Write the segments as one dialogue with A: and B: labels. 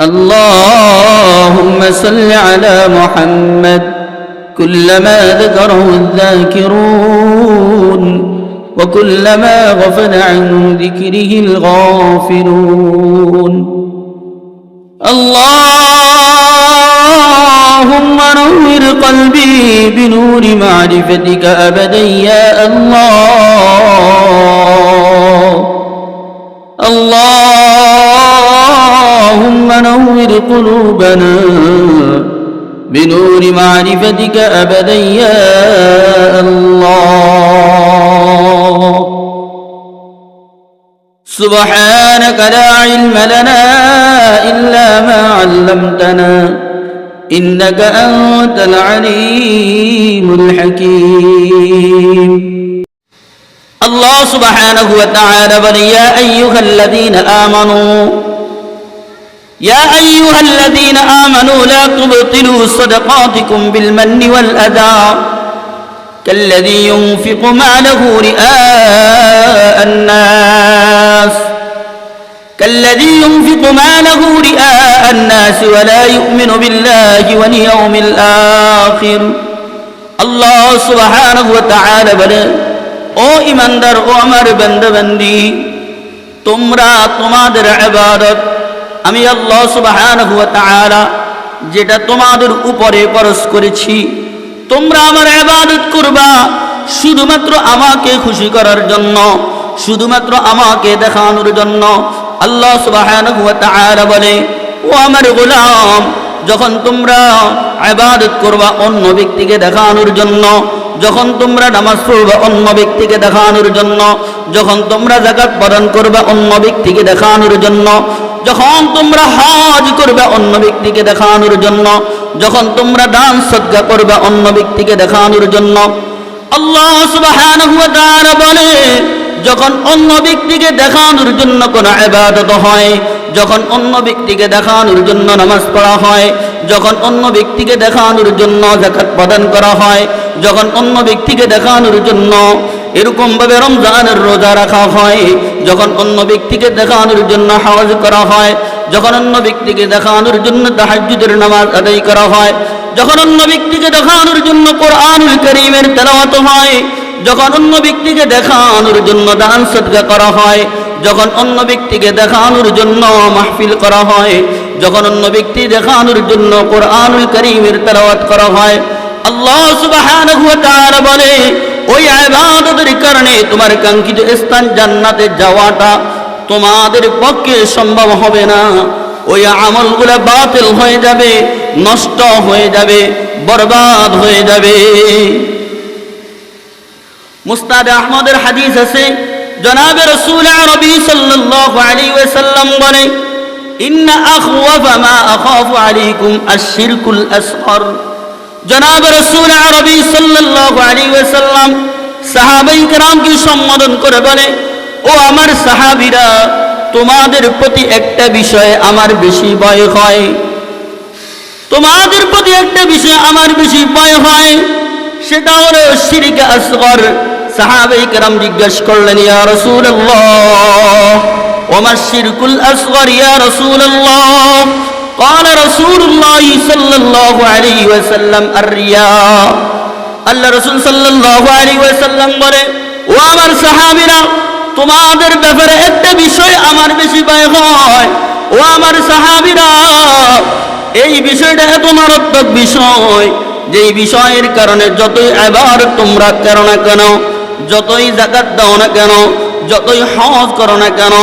A: اللهم صل على محمد كلما ذكره الذاكرون وكلما غفل عن ذكره الغافلون اللهم نور قلبي بنور معرفتك أبدا يا الله اللهم نور قلوبنا بنور معرفتك أبدا يا الله. سبحانك لا علم لنا إلا ما علمتنا إنك أنت العليم الحكيم. الله سبحانه وتعالى بل يا أيها الذين آمنوا يا أيها الذين آمنوا لا تبطلوا صدقاتكم بالمن والأذى كالذي ينفق ماله رئاء الناس كالذي ينفق ماله رئاء الناس ولا يؤمن بالله واليوم الآخر الله سبحانه وتعالى বলে ও ইমানদার ও আমার বন্দবন্দি তোমরা তোমাদের ইবাদত আমি আল্লাহ সুবহানাহু ওয়া তাআলা যেটা তোমাদের উপরে পরশ করেছি, তোমরা আমার ইবাদত করবা শুধুমাত্র আমাকে খুশি করার জন্য, শুধুমাত্র আমাকে দেখানোর জন্য। আল্লাহ সুবহানাহু ওয়া তাআলা বলে, ও আমার গোলাম, যখন তোমরা ইবাদত করবা অন্য ব্যক্তিকে দেখানোর জন্য, যখন তোমরা নামাজ পড়বা অন্য ব্যক্তিকে দেখানোর জন্য, যখন তোমরা জাকাত প্রদান করবা অন্য ব্যক্তিকে দেখানোর জন্য যখন তোমরা হজ করবে অন্য ব্যক্তিকে দেখানোর জন্য, যখন তোমরা দান সজ্জা করবে অন্য ব্যক্তিকে দেখানোর জন্য, আল্লাহ সুবহানাহু ওয়া তাআলা বলে, যখন অন্য ব্যক্তিকে দেখানোর জন্য কোনো ইবাদত হয়, যখন অন্য ব্যক্তিকে দেখানোর জন্য নামাজ পড়া হয়, যখন অন্য ব্যক্তিকে দেখানোর জন্য জাকাত প্রদান করা হয়, যখন অন্য ব্যক্তিকে দেখানোর জন্য এরকম ভাবে রমজানের রোজা রাখা হয় যখন অন্য ব্যক্তিকে দেখানোর জন্য হাওয়াজ করা হয়, যখন অন্য ব্যক্তিকে দেখানোর জন্য তাহাজ্জুদের নামাজ আদায় করা হয়, যখন অন্য ব্যক্তিকে দেখানোর জন্য কোরআনুল করিমের তেলাওয়াত হয়, যখন অন্য ব্যক্তিকে দেখানোর জন্য দান সদকা করা হয়, যখন অন্য ব্যক্তিকে দেখানোর জন্য মাহফিল করা হয়, যখন অন্য ব্যক্তি দেখানোর জন্য কোরআনুল করিমের তেলাওয়াত করা হয়, আল্লাহ তাআলা বলে ওই ইবাদতের কারণে তোমার কাঙ্ক্ষিত স্থান জান্নাতে যাওয়াটা তোমাদের পক্ষে সম্ভব হবে না। ওই আমলগুলো বাতিল হয়ে যাবে, নষ্ট হয়ে যাবে, বরবাদ হয়ে যাবে। মুস্তাদ আহমদের হাদিস আছে, জনাবে রসুল আরবি সাল্লাল্লাহু আলাইহি ওয়াসাল্লাম বলে, ইন্না আখওয়াফা মা আখাফু আলাইকুম আশ-শিরকুল আসগর জনাব রসুল আরবি সাল্লাহ আলী ওয়াসাল্লাম সাহাবাই কারামকে সম্বোধন করে বলে, ও আমার সাহাবিরা, তোমাদের প্রতি একটা বিষয়ে আমার বেশি ভয় হয়। তোমাদের প্রতি একটা বিষয়ে আমার বেশি ভয় হয়। সেটা হলো শিরিক আসগর। সাহাবাই কারাম জিজ্ঞেস করলেন, ইয়া রসুল ওমা শিরকুল আসগর, ইয়া রসুল قال رسول الله صلى الله عليه وسلم الرياء আল্লাহ রসুল সাল্লাল্লাহু আলাইহি ওয়াসাল্লাম বলে ও আমার সাহাবীরা তোমাদের ব্যাপারে একটা বিষয় আমার বেশি ভয় হয় ও আমার সাহাবীরা এই বিষয়টা এত মারাত্মক বিষয় যেই বিষয়ের কারণে যতই এবার তোমরা করো না কেন যতই জাকাত দাও না কেন যতই হজ করো না কেন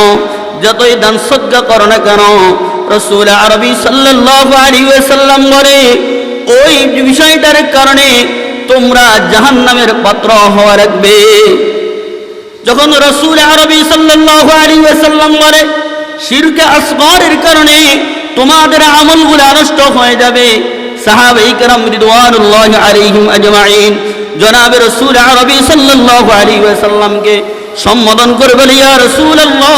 A: যতই দান সজ্জা করো না কেন রসুল আরবি সাল্লাল্লাহু আলাইহি ওয়াসাল্লাম বলে ওই বিষয়টার কারণে তোমরা জাহান্নামের পাত্র হওয়া রাখবে যখন রসুল আরবি সাল্লাল্লাহু আলাইহি ওয়াসাল্লাম বলে শিরকে আসগরের কারণে তোমাদের আমলগুলো নষ্ট হয়ে যাবে সাহাবাই کرام রিদওয়ানুল্লাহি আলাইহিম আজমাইন জনাবে রসুল আরবি সাল্লাল্লাহু আলাইহি ওয়াসাল্লামকে সম্বোধন করে বলে ইয়া রাসূলুল্লাহ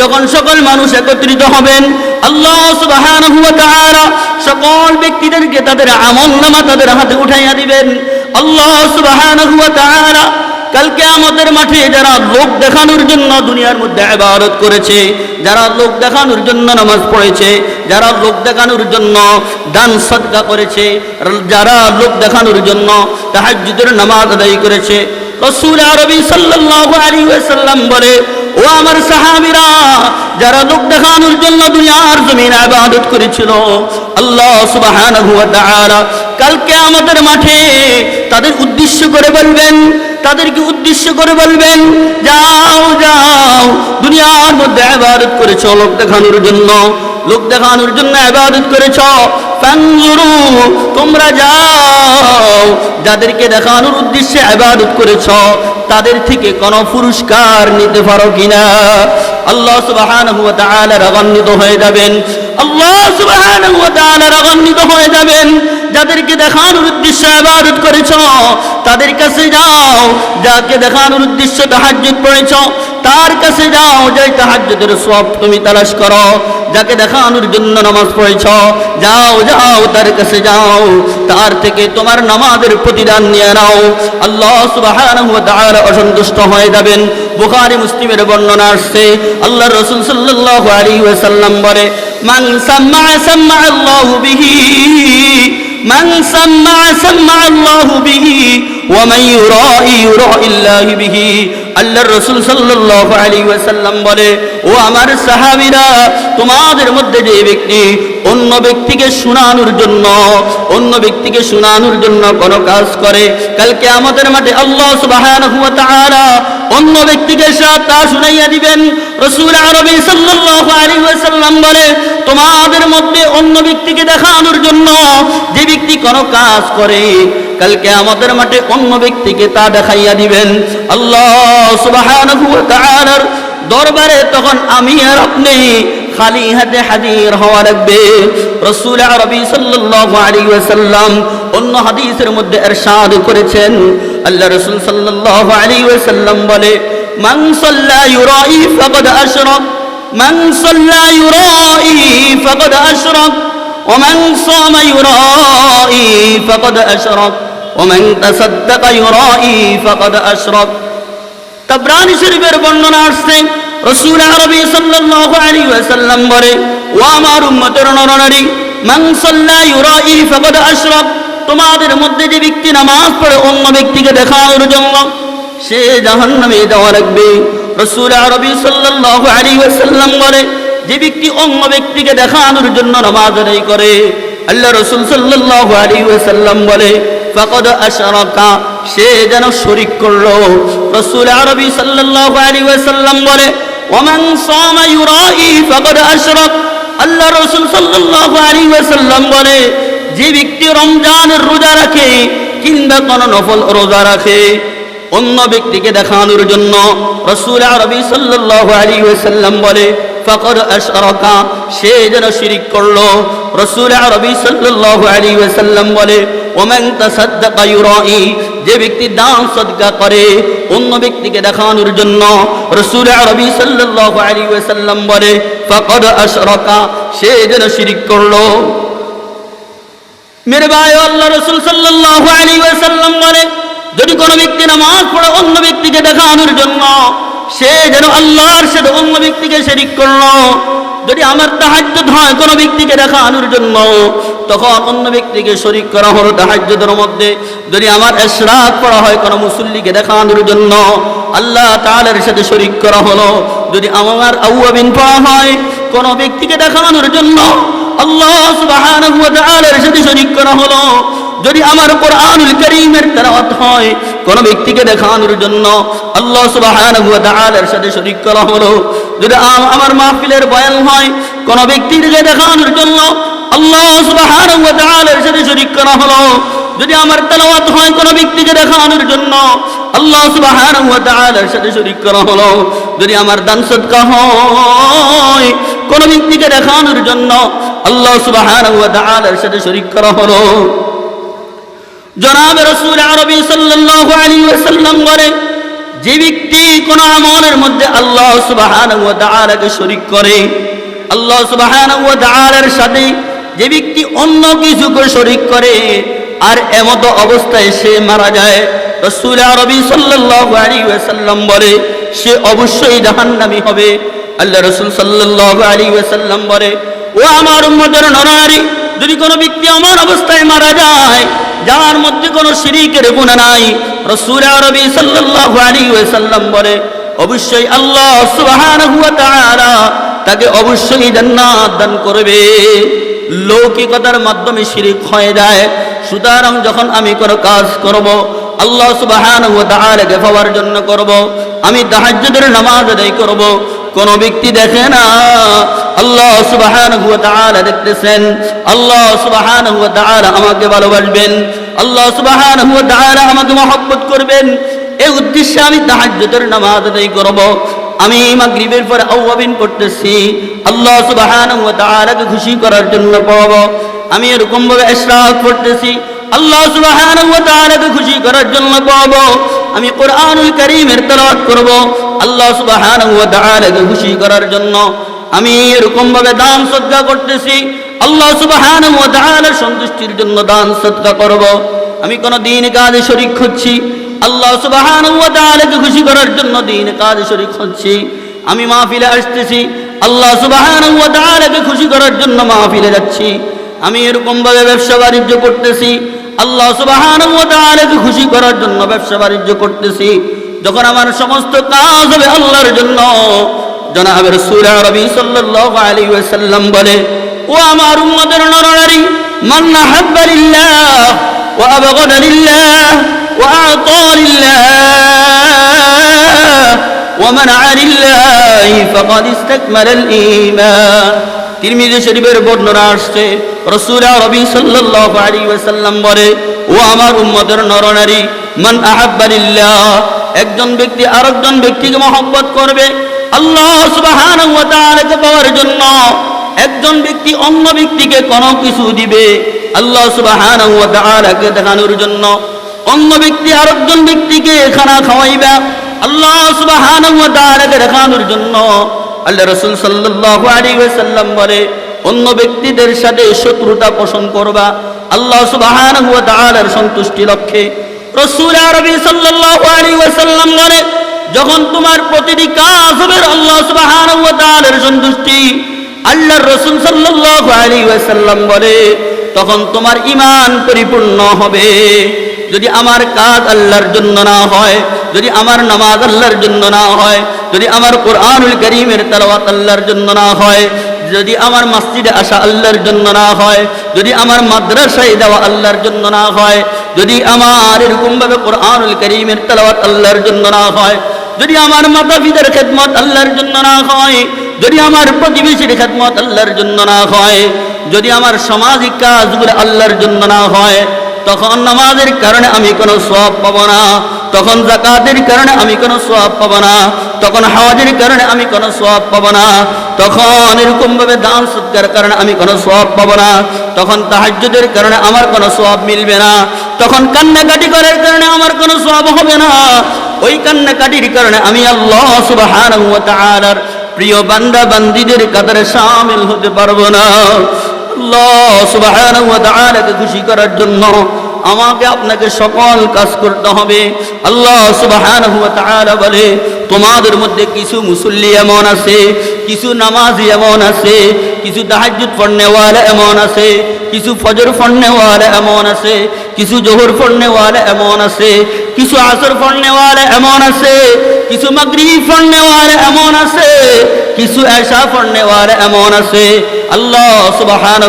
A: যখন সকল মানুষ একত্রিত হবেন, আল্লাহ সকল ব্যক্তিদেরকে তাদের আমল নামা তাদের হাতে উঠাইয়া দিবেন। আল্লাহ কালকে আমাদের মাঠে যারা লোক দেখানোর জন্য দুনিয়ার মধ্যে ইবাদত করেছে, যারা লোক দেখানোর জন্য নামাজ পড়েছে, যারা লোক দেখানোর জন্য দান সদকা করেছে, যারা লোক দেখানোর জন্য তাহাজ্জুদের নামাজ আদায় করেছে। রসুল আরবি সাল্লাল্লাহু আলাইহি ওয়াসাল্লাম বলে ও আমার সাহাবীরা, যারা লোক দেখানোর জন্য দুনিয়ার জমিন ইবাদত করেছিল, আল্লাহ তাআলা কালকে আমাদের মাঠে তাদের উদ্দেশ্য করে বলবেন, তাদেরকে উদ্দেশ্য করে বলবেন, যাও যাও, দুনিয়ার মধ্যে ইবাদত করেছ, লোক দেখানোর জন্য, লোক দেখানোর জন্য ইবাদত করেছ তোমরা যাও। যাদেরকে দেখানোর উদ্দেশ্যে ইবাদত করেছ, তাদের থেকে কোনো পুরস্কার নিতে পারো কিনা? আল্লাহ তাআলা রাগান্বিত হয়ে যাবেন। আল্লাহ তাআলা রাগান্বিত হয়ে যাবেন। যাদেরকে দেখানোর উদ্দেশ্যে ইবাদত করেছ, তাদের কাছে যাও। যাকে দেখানোর উদ্দেশ্যে তাহাজ্জুদ পড়েছ তার কাছে যাও যে তাহাজ্জুদের সব তুমি তালাশ করো, যাকে দেখানোর জন্য নামাজ পড়েছ, যাও যাও, তার কাছে যাও, তার থেকে তোমার নামাজের প্রতিদান নিয়ে নাও। আল্লাহ সুবহানাহু অসন্তুষ্ট হয়ে যাবেন। বুখারি, মুসলিমের বর্ণনা আসছে আল্লাহ রসুল সাল্লাল্লাহু আলাইহি ওয়াসাল্লাম বলে, মান সাম্মা সাম্মা আল্লাহু বিহি, মান সাম্মা সাম্মা আল্লাহু বিহি, ওয়া মান ইউরা ইল্লাহি বিহি। আল্লাহর রসুল সাল্লাল্লাহু আলাইহি ওয়াসাল্লাম বলে, ও আমার সাহাবিরা, তোমাদের মধ্যে যে ব্যক্তি অন্য ব্যক্তিকে শোনানোর জন্য, অন্য ব্যক্তিকে শোনানোর জন্য কোন কাজ করে কালকে আমাদের মাঠে আল্লাহ তাআলা অন্য ব্যক্তিকে তা শুনাইয়া দিবেন। রসুল আরবি সাল্লাল্লাহু আলাইহি ওয়াসাল্লাম বলে, তোমাদের মধ্যে অন্য ব্যক্তিকে দেখানোর জন্য যে ব্যক্তি কোনো কাজ করে কালকে আমাদের মাঠে অন্য ব্যক্তিকে তা দেখাইয়া দিবেন আল্লাহ সুবহানাহু ওয়া তাআলার দরবারে তখন আমি আর আপনি খালি হাতে হাজির হওয়া লাগবে রসুল আরবি সাল্লাল্লাহু আলাইহি ওয়াসাল্লাম অন্য হাদিসের মধ্যে ইরশাদ করেছেন আল্লাহ রাসূল সাল্লাল্লাহু আলাইহি ওয়াসাল্লাম বলে মান সাল্লা ইউরাই ফাকাদ আশরাক মান সাল্লা ইউরাই ফাকাদ আশরাক ومن صام يرائي فقد أشرك ওমেন তাসাদ্দাকা ইউরাই ফাকাদ আশরাক তাবরানি শরীফের বর্ণনা আসছে, রসুল আরবি সাল্লাল্লাহু আলাইহি ওয়াসাল্লাম বলে ও আমার উম্মতের নরনারী, মান সাল্লা ইউরাই ফাকাদ আশরাক। তোমাদের মধ্যে যে ব্যক্তি নামাজ পড়ে, অন্য ব্যক্তিকে দেখানোর জন্য সে জাহান্নামে যাওয়া লাগবে। রসুল আরবি সাল্লাল্লাহু আলাইহি ওয়াসাল্লাম বলে, যে ব্যক্তি অন্য ব্যক্তিকে দেখানোর জন্য নামাজ নেই করে, আল্লাহ রসুল সাল্লাহ আলী ওয়াসাল্লাম বলে ফাকাদ আশরাকা, সে যেন শরীক করল। রসুল আরবি সাল্লাল্লাহু আলাইহি ওয়াসাল্লাম বলে, ওমান সামা ইউরাই ফাকাদ আশরাক। আল্লাহ রসুল সাল্লাল্লাহু আলাইহি ওয়াসাল্লাম বলে, যে ব্যক্তি রমজানের রোজা রাখে কিংবা কোন নফল রোজা রাখে, অন্য ব্যক্তিকে দেখানোর জন্য রসুল আরবি সাল্লাল্লাহু আলাইহি ওয়াসাল্লাম বলে সে যেন শিরিক করল। সাল্লাল্লাহু আলাইহি ওয়াসাল্লাম বলে ইউরাই যে ব্যক্তি দান সদকা করে অন্য ব্যক্তিকে দেখানোর জন্য। রসুল আরবি সাল্লাল্লাহু আলাইহি ওয়াসাল্লাম বলে ফকর আশরাকা সে যেন শিরিক করল। মেরে ভাই আল্লাহ রসুল সাল্লাল্লাহু আলাইহি ওয়াসাল্লাম বলে, যদি কোনো ব্যক্তি নামাজ পড়ে, অন্য ব্যক্তিকে দেখানোর জন্য সে যেন আল্লাহর সাথে অন্য ব্যক্তিকে শরিক করল। যদি আমার তাহাজ্জুদ হয় কোনো ব্যক্তিকে দেখা দেখানোর জন্য, তখন অন্য ব্যক্তিকে শরিক করা হলো তাহাজ্জুদের মধ্যে। যদি আমার এশরাক করা হয় কোনো মুসল্লিকে দেখানোর জন্য, আল্লাহ তালের সাথে শরিক করা হলো। যদি আমার আউয়াবিন পড়া হয় কোনো ব্যক্তিকে দেখানোর জন্য, আল্লাহ সাথে শরিক করা হলো। যদি আমার কোরআনুল কারীমের তেলাওয়াত হয়, কোন ব্যক্তিকে দেখানোর জন্য আল্লাহ সুবহানাহু ওয়া তাআলার সাথে শরীক করা হলো। যদি আম- আমার মাহফিলের বয়ান হয়, কোন ব্যক্তিকে দেখানোর জন্য আল্লাহ সুবহানাহু ওয়া তাআলার সাথে শরীক করা হলো। যদি আমার তেলাওয়াত হয়, কোন ব্যক্তিকে দেখানোর জন্য আল্লাহ সুবহানাহু ওয়া তাআলার সাথে শরীক করা হলো। যদি আমার দান সদকা হয়, কোন ব্যক্তিকে দেখানোর জন্য আল্লাহ সুবহানাহু ওয়া তাআলার সাথে শরীক করা হলো। জনাব রসুল আরবি সাল্লাল্লাহু আলাইহি ওয়াসাল্লাম বলে যে ব্যক্তি কোন আমলের মধ্যে আল্লাহ সুবহানাহু ওয়া তাআলাকে শরীক করে, আল্লাহ সুবহানাহু ওয়া তাআলার সাথে যে ব্যক্তি অন্য কিছুকে শরিক করে, আর এমত অবস্থায় সে মারা যায়, রসুল আরবি সাল্লাল্লাহু আলাইহি ওয়াসাল্লাম বলে, সে অবশ্যই জাহান্নামী হবে। আল্লাহ রসুল সাল্লাল্লাহু আলাইহি ওয়াসাল্লাম বলে, ও আমার উম্মতের নরনারী যদি কোনো ব্যক্তি আমার অবস্থায় মারা যায়, যার মধ্যে কোনো শিরিকের গুণা নাই, রসুল আরবি সাল্লাল্লাহু আলাইহি ওয়াসাল্লাম বলে, অবশ্যই আল্লাহ সুবহানাহু ওয়া তাআলা তাকে অবশ্যই জান্নাত দান করবে। লৌকিকতার মাধ্যমে শিরিক হয়ে যায়। সুতরাং যখন আমি কোনো কাজ করব, আল্লাহ সুবহানাহু ওয়া তাআলাকে পাওয়ার জন্য করব। আমি তাহাজ্জুদের নামাজ আদায় করব। কোনো ব্যক্তি দেখে না আল্লাহ সুবহানাহু ওয়া তাআলা দেখতেছেন। আল্লাহ সুবহানাহু ওয়া তাআলা আমাকে ভালোবাসবেন। আল্লাহ সুবহানাহু ওয়া তাআলা আমাকে মহব্বত করবেন। এই উদ্দেশ্যে আমি তাহাজ্জুদের নামাজ আদায় করব। আমি মাগরিবের পরে আওয়াবিন করতেছি আল্লাহ সুবহানাহু ওয়া তাআলাকে খুশি করার জন্য পড়ব আমি এরকম ভাবে ইশরাক করতেছি আল্লাহ সুবহানাহু ওয়া তাআলাকে খুশি করার জন্য পড়ব আমি কোরআনুল কারীমের তেলাওয়াত করব। আল্লাহ সুবহানাহু ওয়া তাআলাকে খুশি করার জন্য। আমি এরকম ভাবে দান সদকা করতেছি। আল্লাহ সুবহানাহু ওয়া সন্তুষ্টির জন্য দান সদকা করব। আমি কোন দিন কাজে শরীক হচ্ছি। আল্লাহ সুবহানাহু ওয়া খুশি করার জন্য দিন কাজে শরীক হচ্ছি। আমি মাহফিলে আসতেছি। আল্লাহ সুবহানাহু ওয়া খুশি করার জন্য মাহফিলে যাচ্ছি। আমি এরকম ভাবে ব্যবসা বাণিজ্য করতেছি। আল্লাহ সুবহানাহু ওয়া খুশি করার জন্য ব্যবসা বাণিজ্য করতেছি। যখন আমার সমস্ত কাজ হবে আল্লাহর জন্য জনাব রাসূল আরবি সাল্লাল্লাহু আলাইহি ওয়াসাল্লাম বলে, ও আমার উম্মতের নরনারী, মান নাহাব্বা লিল্লাহ, ওয়া আবগাদা লিল্লাহ, ওয়া আতা লিল্লাহ, ওয়া মানআ লিল্লাহ, ফাকাদ ইসতাকমালা আল-ঈমান। তিরমিজি শরীফের বর্ণনা আসছে, রাসূল আরবি সাল্লাল্লাহু আলাইহি ওয়াসাল্লাম বলে, ও আমার উম্মতের নরনারী, মান আহাব্বা লিল্লাহ, একজন ব্যক্তি আরেকজন ব্যক্তিকে মহব্বত করবে আল্লাহ সুবহানাহু ওয়া পাওয়ার জন্য একজন ব্যক্তি অন্য ব্যক্তিকে কোনো কিছু দিবে আল্লাহ তাআলাকে দেখানোর জন্য অন্য ব্যক্তি আরেকজন ব্যক্তিকে খানা খাওয়াইবা আল্লাহ তাআলাকে দেখানোর জন্য আল্লাহ রাসূল সাল্লাল্লাহু আলাইহি ওয়াসাল্লাম বলে, অন্য ব্যক্তিদের সাথে শত্রুতা পোষণ করবা। আল্লাহ তাআলার সন্তুষ্টি লক্ষ্যে। রাসূল আরবি সাল্লাল্লাহু আলাইহি ওয়াসাল্লাম বলে যখন তোমার প্রতিটি কাজ হবে আল্লাহ তাআলার সন্তুষ্টি, আল্লাহর আলাইহি ওয়াসাল্লাম বলে, তখন তোমার ইমান পরিপূর্ণ হবে। যদি আমার কাজ আল্লাহর জন্য না হয়, যদি আমার নামাজ আল্লাহর জন্য না হয়, যদি আমার কোরআনুল করিমের তেলাওয়াত আল্লাহর জন্য না হয়, যদি আমার মসজিদে আসা আল্লাহর জন্য না হয়, যদি আমার মাদ্রাসায় দেওয়া আল্লাহর জন্য না হয়, যদি আমার এরকমভাবে কোরআনুল করিমের তেলাওয়াত আল্লাহর জন্য না হয় যদি আমার মাতা পিতার খেদমত আল্লাহর জন্য না হয়, যদি আমার প্রতিবেশীর খেদমত আল্লাহর জন্য না হয়, যদি আমার সামাজিক কাজগুলো আল্লাহর জন্য না হয়, তখন নামাজের কারণে আমি কোনো সব পাবো না, তখন জাকাতের কারণে আমি কোনো সব পাবো না, তখন হাওয়াজের কারণে আমি কোনো সব পাবো না, তখন এরকম ভাবে দান সৎকার কারণে আমি কোনো সব পাবো না, তখন তাহাজ্জুদের কারণে আমার কোনো সব মিলবে না, তখন কান্নাকাটি করার কারণে আমার কোনো সব হবে না ওই কান্নাকাটির কারণে আমি আল্লাহ ওয়া প্রিয় বান্দা বান্দিদের কাতারে শামিল হতে পারব না। আল্লাহ ওয়া খুশি করার জন্য আমাকে আপনাকে সকল কাজ করতে হবে। আল্লাহ সুবহানাহু ওয়া বলে, তোমাদের মধ্যে কিছু মুসল্লি এমন আছে, কিছু নামাজি এমন আছে, কিছু তাহাজ্জুদ পড়নেওয়ালা এমন আছে, কিছু ফজর পড়নেওয়ালা এমন আছে, কিছু জোহর পড়নেওয়ালা এমন আছে কিছু আসর ফড়নেওয়ালা এমন আছে, কিছু মাগরিব নেওয়ার এমন আছে, কিছু এশা নেওয়ার এমন আছে। আল্লাহ সুবাহান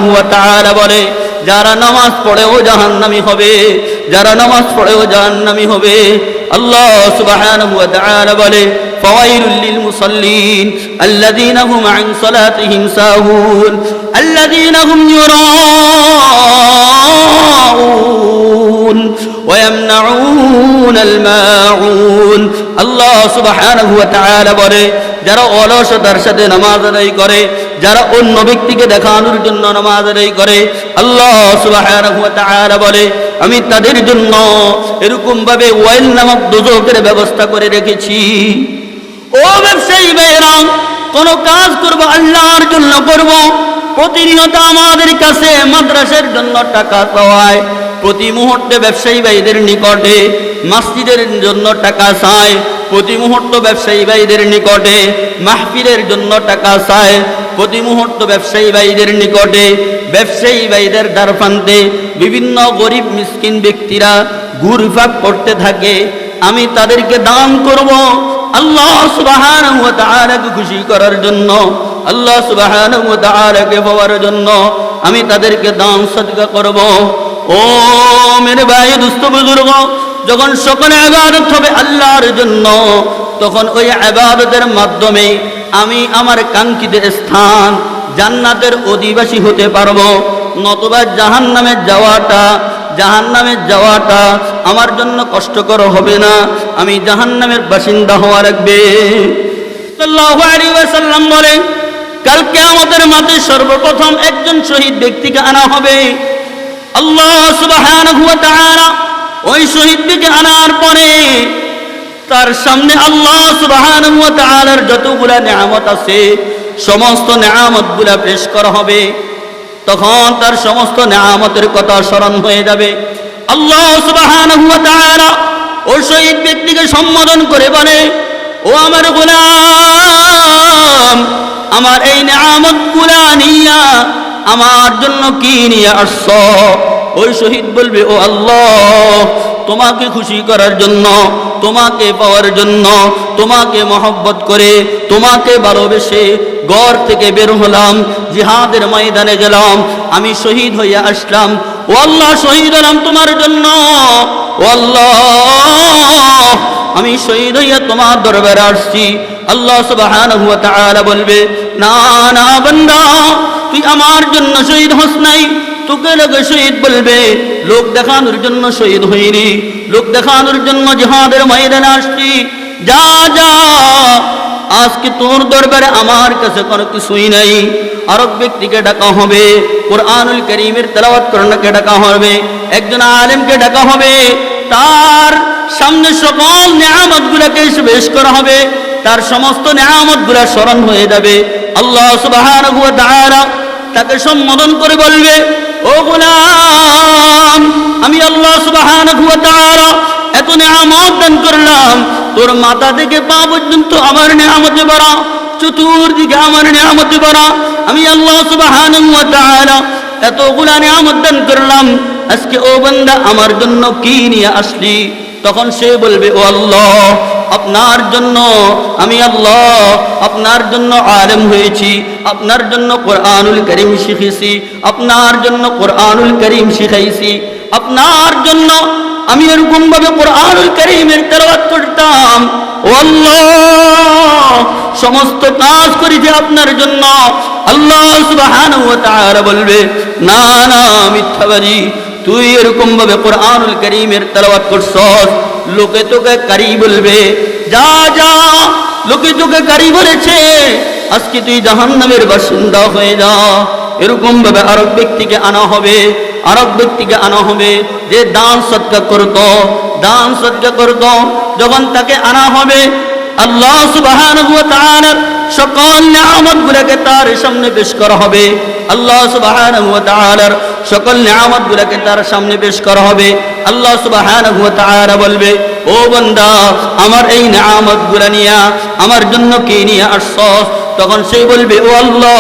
A: বলে, যারা নামাজ পড়েও জাহান্নামী হবে, যারা নামাজ পড়েও জাহান্নামী হবে। আল্লাহ সুবাহান বলে, ফাওয়াইলুল লিল হুম হুম আল্লাহ তাআলা বলে, যারা অলসতার সাথে নামাজ আদায় করে, যারা অন্য ব্যক্তিকে দেখানোর জন্য নামাজ আদায় করে, আল্লাহ তাআলা বলে, আমি তাদের জন্য এরকম ভাবে ওয়াইল নামক দুজকের ব্যবস্থা করে রেখেছি। ও ব্যবসায়ী ভাইয়েরা, কোন কাজ করব, আল্লাহর জন্য করব, প্রতিনিয়ত আমাদের কাছে মাদ্রাসের জন্য টাকা পাওয়ায় প্রতি মুহূর্তে ব্যবসায়ী ভাইদের নিকটে মসজিদের জন্য টাকা চায়, প্রতি মুহূর্ত ব্যবসায়ী ভাইদের নিকটে মাহফিলের জন্য টাকা চায়, প্রতি মুহূর্ত ব্যবসায়ী ভাইদের নিকটে ব্যবসায়ী ভাইদের দ্বারফান্তে বিভিন্ন গরিব মিসকিন ব্যক্তিরা ঘুরফাক করতে থাকে। আমি তাদেরকে দান করব আল্লাহ তাআলাকে খুশি করার জন্য, আল্লাহ তাআলাকে পাওয়ার জন্য আমি তাদেরকে দান সদকা করব। ও মেরে ভাই, দুস্থ বুজুর্গ, যখন সকলে ইবাদত হবে আল্লাহর জন্য, তখন ওই ইবাদতের মাধ্যমে আমি আমার কাঙ্ক্ষিত স্থান জান্নাতের অধিবাসী হতে পারব। নতুবা জাহান্নামে যাওয়াটা জাহান্নামে যাওয়াটা আমার জন্য কষ্টকর হবে না। আমি জাহান্নামের বাসিন্দা হওয়া রাখবে বলে কালকে আমাদের মাঝে সর্বপ্রথম একজন শহীদ ব্যক্তিকে আনা হবে। আল্লাহ তাআলা ওই শহীদকে আনার পরে তার সামনে আল্লাহ তাআলার যতগুলা নিয়ামত আছে, সমস্ত নিয়ামতগুলা পেশ করা হবে। তখন তার সমস্ত নিয়ামতের কথা স্মরণ হয়ে যাবে। আল্লাহ তাআলা ওই শহীদ ব্যক্তিকে সম্বোধন করে বলে, ও আমার গোলাম, আমার এই নিয়ামতগুলা নিয়া আমার জন্য কি নিয়ে আসছ? ওই শহীদ বলবে, ও আল্লাহ, তোমাকে খুশি করার জন্য, তোমাকে পাওয়ার জন্য, তোমাকে মহব্বত করে, তোমাকে ভালোবেসে ঘর থেকে বের হলাম, জিহাদের ময়দানে গেলাম, আমি শহীদ হইয়া আসলাম। ও আল্লাহ, শহীদ হলাম তোমার জন্য। ও আল্লাহ, আমি শহীদ হইয়া তোমার দরবারে আসছি। আল্লাহ সুবহানাহু ওয়া তাআলা বলবে, না না, বান্দা তুই আমার জন্য শহীদ হস নাই। তোকে লোকে শহীদ বলবে, লোক দেখানোর জন্য শহীদ হইনি। লোক দেখানোর জন্য জিহাদের ময়দানে আসছি। যা যা, আজকে তোর দরবারে আমার কাছে কোনো কিছুই নাই। আরব ব্যক্তিকে ডাকা হবে, কোরআনুল করিমের তেলাওয়াত করণকে ডাকা হবে, একজন আলেমকে ডাকা হবে, তার সামনে সকল নিয়ামত গুলাকে পেশ করা হবে, তার সমস্ত নিয়ামতগুলা স্মরণ হয়ে যাবে। আল্লাহ তাআলা তাকে সম্বোধন করে বলবে, ও গোলাম, আমি আল্লাহ তাআলা এত নিয়ামত দান করলাম, তোর মাথা থেকে পা পর্যন্ত আমার নিয়ামতে ভরা চতুর্দিকে আমার নিয়ামতে ভরা আমি আল্লাহ সুবহানাহু ওয়া তাআলা এতগুলা নিয়ামত দান করলাম, আজকে ও বান্দা আমার জন্য কি নিয়ে আসলি? তখন সে বলবে, ও আল্লাহ আপনার জন্য আমি আল্লাহ আপনার জন্য আলেম হয়েছি, আপনার জন্য কোরআনুল করিম শিখেছি, আপনার জন্য কোরআনুল করিম শিখাইছি, আপনার জন্য আমি এরকম ভাবে কোরআনুল করিমের তেলাওয়াত করতাম। সমস্ত কাজ করেছি আপনার জন্য। আল্লাহ সুবহানাহু ওয়া তাআলা বলবে, না না মিথ্যাবাদী তুই এরকম ভাবে কোরআনুল করিমের তেলাওয়াত করছস। লোকে তোকে কারি বলবে, যা যা, লোকে তোকে কারি বলেছে, আজকে তুই জাহান্নামের বাসিন্দা হয়ে যা। এরকম ভাবে আরব ব্যক্তিকে আনা হবে, আরব ব্যক্তিকে আনা হবে, যে দান সৎকা করত, দান সৎকা করত, যখন তাকে আনা হবে, আল্লাহ তাআলার সকল নিয়ামতগুলোকে তার সামনে পেশ করা হবে। আল্লাহ তাআলার সকল নিয়ামতগুলোকে তার সামনে পেশ করা হবে। আল্লাহ সুবাহ বলবে, ও বন্দা, আমার এই নিয়ামতগুলো নিয়া আমার জন্য কে নিয়ে আসস তখন সে বলবে, ও আল্লাহ,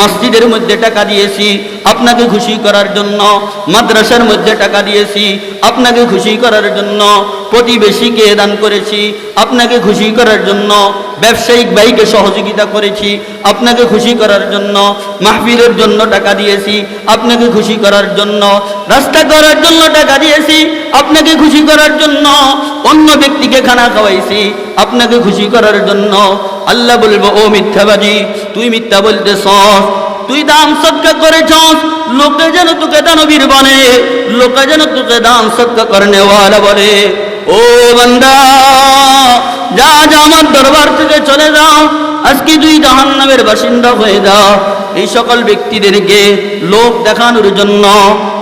A: মসজিদের মধ্যে টাকা দিয়েছি আপনাকে খুশি করার জন্য, মাদ্রাসার মধ্যে টাকা দিয়েছি আপনাকে খুশি করার জন্য প্রতিবেশীকে দান করেছি, আপনাকে খুশি করার জন্য, ব্যবসায়িক ভাইকে সহযোগিতা করেছি, আপনাকে খুশি করার জন্য, মাহফিলের জন্য টাকা দিয়েছি, আপনাকে খুশি করার জন্য, রাস্তা করার জন্য টাকা দিয়েছি, আপনাকে খুশি করার জন্য, অন্য ব্যক্তিকে খানা খাওয়াইছি, আপনাকে খুশি করার জন্য, আল্লাহ বলব, ও মিথ্যাবাদী, তুই মিথ্যা বলতেছ তুই দান সৎকা করেছস, লোকে যেন তোকে দানবীর বলে লোকে যেন তোকে দান সৎকা করনেওয়ালা বলে। ও বান্দা, যা যা আমার দরবার থেকে চলে যাও। আজকে তুই জাহান্নামের বাসিন্দা হয়ে যা এই সকল ব্যক্তিদেরকে লোক দেখানোর জন্য,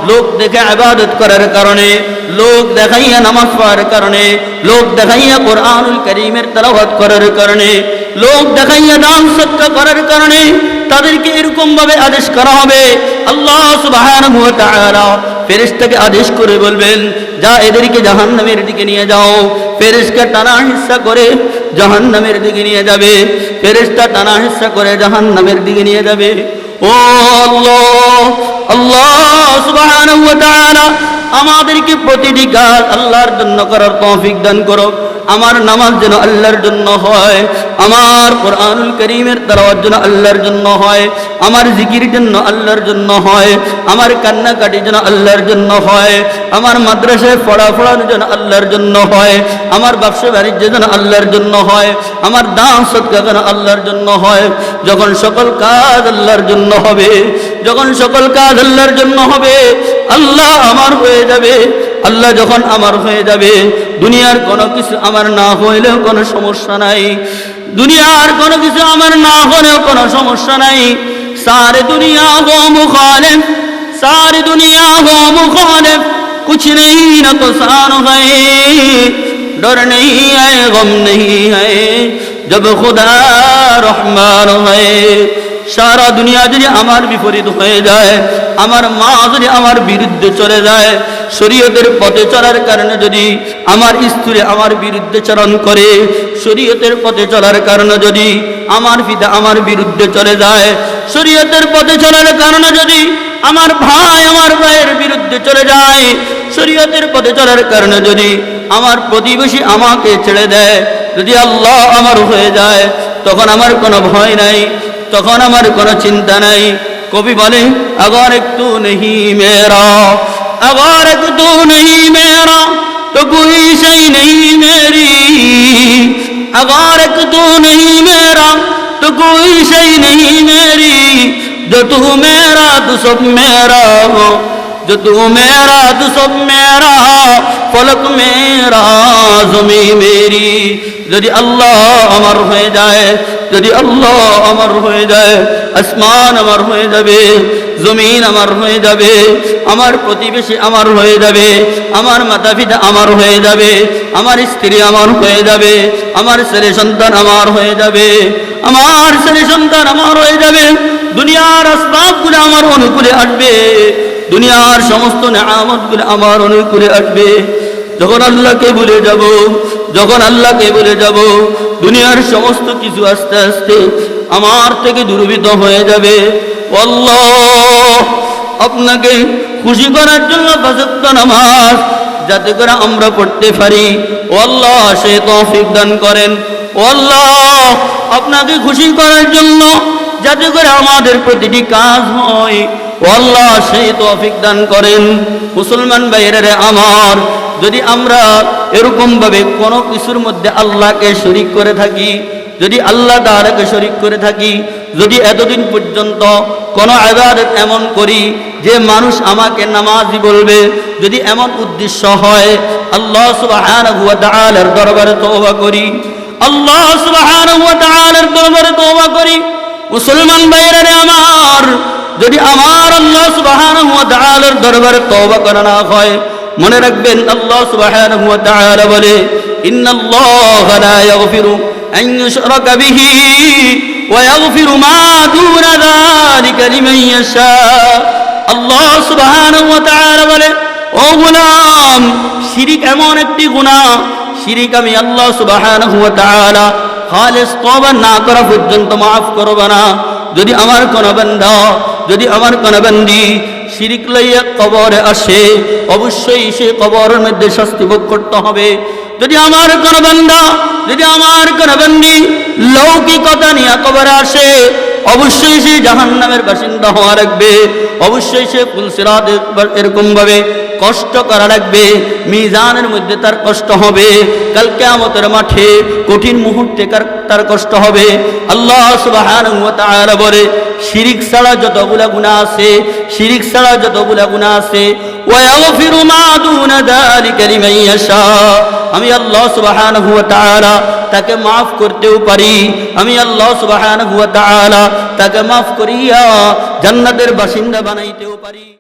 A: লোক দেখে আবাদত করার কারণে, লোক দেখাইয়া নামাজ পড়ার কারণে, লোক দেখাইয়া কোরআনুল করিমের তালাবাদ করার কারণে, লোক দেখাইয়া দান সত্য করার কারণে, তাদেরকে এরকম ভাবে আদেশ করা হবে। আল্লাহ তাআলা ফেরেশতাকে আদেশ করে বলবেন, যা এদেরকে জাহান্নামের দিকে নিয়ে যাও। ফেরেশতা টানা হিস্সা করে জাহান্নামের দিকে নিয়ে যাবে। ফেরেশতা টানা হিস্সা করে জাহান্নামের দিকে নিয়ে যাবে। ও আল্লাহ আল্লাহ ওয়া আমাদেরকে প্রতিটি কাজ আল্লাহর জন্য করার তৌফিক দান করো। আমার নামাজ যেন আল্লাহর জন্য হয়, আমার কোরআনুল করিমের তালাওয়াত যেন আল্লাহর জন্য হয়, আমার জিকির জন্য আল্লাহর জন্য হয়, আমার কান্নাকাটি যেন আল্লাহর জন্য হয়, আমার মাদ্রাসায় পড়া পড়ানো যেন আল্লাহর জন্য হয়, আমার ব্যবসা বাণিজ্য যেন আল্লাহর জন্য হয়, আমার দান সৎকা যেন আল্লাহর জন্য হয়, যখন সকল কাজ আল্লাহর জন্য হবে, যখন সকল কাজ আল্লাহর জন্য হবে, আল্লাহ আমার হয়ে যাবে, আল্লাহ যখন আমার হয়ে যাবে দুনিয়ার কোনো কিছু আমার না হইলেও কোনো সমস্যা নাই দুনিয়ার কোনো কিছু আমার না হলেও কোনো সমস্যা নাই সারে দুনিয়া হো মুখালিফ सारी दुनिया हो मुखालिफ कुछ नहीं नुकसान है डर नहीं है गम नहीं है जब खुदा रहमान है সারা দুনিয়া যদি আমার বিপরীত হয়ে যায় আমার মা যদি আমার বিরুদ্ধে চলে যায় শরীয়তের পথে চলার কারণে যদি আমার স্ত্রী আমার বিরুদ্ধে চরণ করে, শরীয়তের পথে চলার কারণে যদি আমার পিতা আমার বিরুদ্ধে চলে যায়, শরীয়তের পথে চলার কারণে যদি আমার ভাই আমার ভাইয়ের বিরুদ্ধে চলে যায়, শরীয়তের পথে চলার কারণে যদি আমার প্রতিবেশী আমাকে ছেড়ে দেয়, যদি আল্লাহ আমার হয়ে যায়, তখন আমার কোনো ভয় নাই, তখন আমার কোনো চিন্তা নাই। কবি বলে, আগার একটু নেহি মেরা। اغارک تو نہیں میرا، تو کوئی شئی نہیں میری۔ اغارک تو نہیں میرا، تو کوئی شئی نہیں میری۔ جو تو میرا، تو سب میرا۔ ہو جو تو میرا، تو سب میرا۔ فلک میرا، زمین میری۔ جدی اللہ امر ہو جائے، جدی اللہ امر ہو جائے، اسمان امر ہوئے جائے۔ জমিন আমার হয়ে যাবে, আমার প্রতিবেশী আমার হয়ে যাবে, আমার মাতা পিতা আমার হয়ে যাবে, আমার স্ত্রী আমার হয়ে যাবে, আমার ছেলে সন্তান আমার হয়ে যাবে, আমার ছেলে সন্তান আমার হয়ে যাবে, দুনিয়ার আসবাবগুলো আমার অনুকূলে আসবে দুনিয়ার সমস্ত নেয়ামতগুলো আমার অনুকূলে আসবে যখন আল্লাহকে ভুলে যাব, যখন আল্লাহকে ভুলে যাব, দুনিয়ার সমস্ত কিছু আস্তে আস্তে আমার থেকে দুর্বিত হয়ে যাবে। আল্লাহ আপনাকে খুশি করার জন্য বাসত্ব নামাজ, যাতে করে আমরা পড়তে পারি। ও আল্লাহ, সে তৌফিক দান করেন। ও আপনাকে খুশি করার জন্য যাতে করে আমাদের প্রতিটি কাজ হয়। ও আল্লাহ সেই তৌফিক দান করেন। মুসলমান বাইরে আমার, যদি আমরা এরকম ভাবে কোনো কিছুর মধ্যে আল্লাহকে শরিক করে থাকি, যদি আল্লাহ তাআলাকে শরিক করে থাকি যদি এতদিন পর্যন্ত কোনো আবাদত এমন করি যে মানুষ আমাকে নামাজি বলবে, যদি এমন উদ্দেশ্য হয়, আল্লাহ সুবহানাহু দরবারে তওবা করি। আল্লাহ সুবহানাহু দরবারে তওবা করি। মুসলমান ভাইরা আমার, যদি আমার আল্লাহ সুবহানাহু দরবারে তওবা করা না হয়, মনে রাখবেন আল্লাহ সুবহানাহু ওয়া বলে, ইন্নাল্লাহা ইয়াগফিরু মা দুনা যালিকা লিমান ইয়াশা আল্লাহ সুবহানাহু ওয়া বলে, ও গোলাম, শিরিক এমন একটি গুনাহ, শিরিক আমি আল্লাহ সুবহানাহু ওয়া তাআলা খালেস তওবা না করা পর্যন্ত মাফ করব না। যদি আমার কোন বান্দা, যদি আমার কোন বান্দি শিরিক লইয়া কবরে আসে, অবশ্যই সে কবরের মধ্যে শাস্তি ভোগ করতে হবে। যদি আমার কোন বান্দা, যদি আমার কোন বান্দি লৌকিকতা নিয়ে কবরে আসে, অবশ্যই সে জাহান নামের বাসিন্দা হওয়া রাখবে অবশ্যই সে ফুলসিরাত এরকম ভাবে কষ্ট করা লাগবে। মিজানের মধ্যে তার কষ্ট হবে। কালকে আমাদের মাঠে কঠিন মুহূর্তে তার কষ্ট হবে। আল্লাহ তাআলা বলে, শিরিক ছাড়া যতগুলা গুনাহ আছে, শিরিক ছাড়া যতগুলা গুনাহ আছে ওয়ায়াগফিরু ما دون ذلك لمن يشاء. আমি আল্লাহ সুবহানাহু ওয়া তাআলা তাকে মাফ করতেও পারি। আমি আল্লাহ সুবহানাহু ওয়া তাআলা তাকে মাফ করিয়া জান্নাতের বাসিন্দা বানাইতেও পারি।